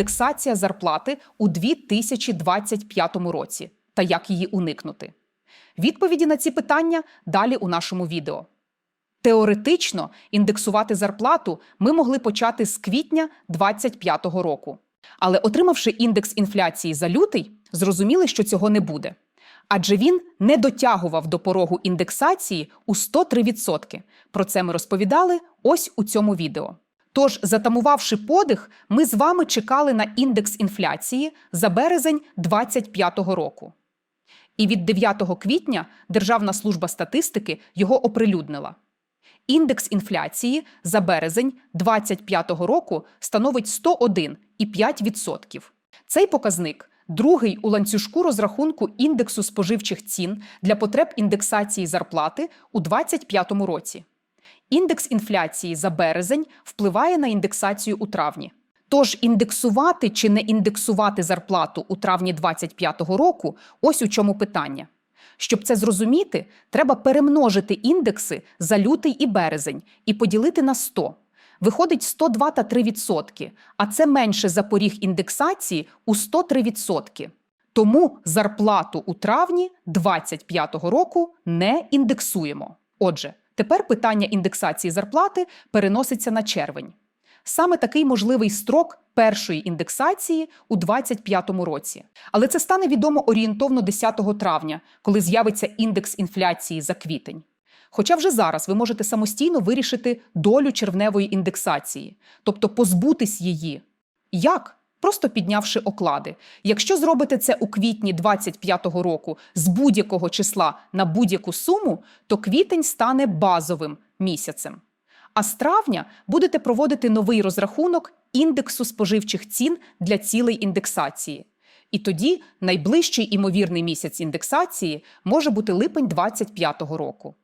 індексація зарплати у 2025 році та як її уникнути? Відповіді на ці питання далі у нашому відео. Теоретично індексувати зарплату ми могли почати з квітня 2025 року. Але отримавши індекс інфляції за лютий, зрозуміли, що цього не буде. Адже він не дотягував до порогу індексації у 103%. Про це ми розповідали ось у цьому відео. Тож, затамувавши подих, ми з вами чекали на індекс інфляції за березень 2025 року. І від 9 квітня Державна служба статистики його оприлюднила. Індекс інфляції за березень 2025 року становить 101,5%. Цей показник другий у ланцюжку розрахунку індексу споживчих цін для потреб індексації зарплати у 2025 році. Індекс інфляції за березень впливає на індексацію у травні. Тож індексувати чи не індексувати зарплату у травні 2025 року ось у чому питання. Щоб це зрозуміти, треба перемножити індекси за лютий і березень і поділити на 100. Виходить 102 та 3 відсотки, а це менше за поріг індексації у 103 відсотки. Тому зарплату у травні 2025 року не індексуємо. Отже, тепер питання індексації зарплати переноситься на червень. Саме такий можливий строк першої індексації у 2025 році. Але це стане відомо орієнтовно 10 травня, коли з'явиться індекс інфляції за квітень. Хоча вже зараз ви можете самостійно вирішити долю червневої індексації, тобто позбутись її. Як? Просто піднявши оклади. Якщо зробите це у квітні 2025 року з будь-якого числа на будь-яку суму, то квітень стане базовим місяцем. А з травня будете проводити новий розрахунок індексу споживчих цін для цілей індексації. І тоді найближчий імовірний місяць індексації може бути липень 2025 року.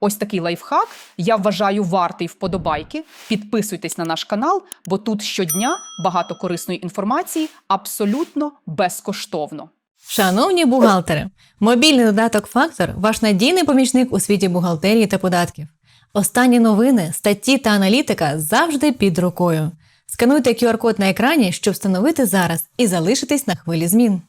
Ось такий лайфхак. Я вважаю вартий вподобайки. Підписуйтесь на наш канал, бо тут щодня багато корисної інформації абсолютно безкоштовно. Шановні бухгалтери, мобільний додаток Фактор ваш надійний помічник у світі бухгалтерії та податків. Останні новини, статті та аналітика завжди під рукою. Скануйте QR-код на екрані, щоб встановити зараз і залишитись на хвилі змін.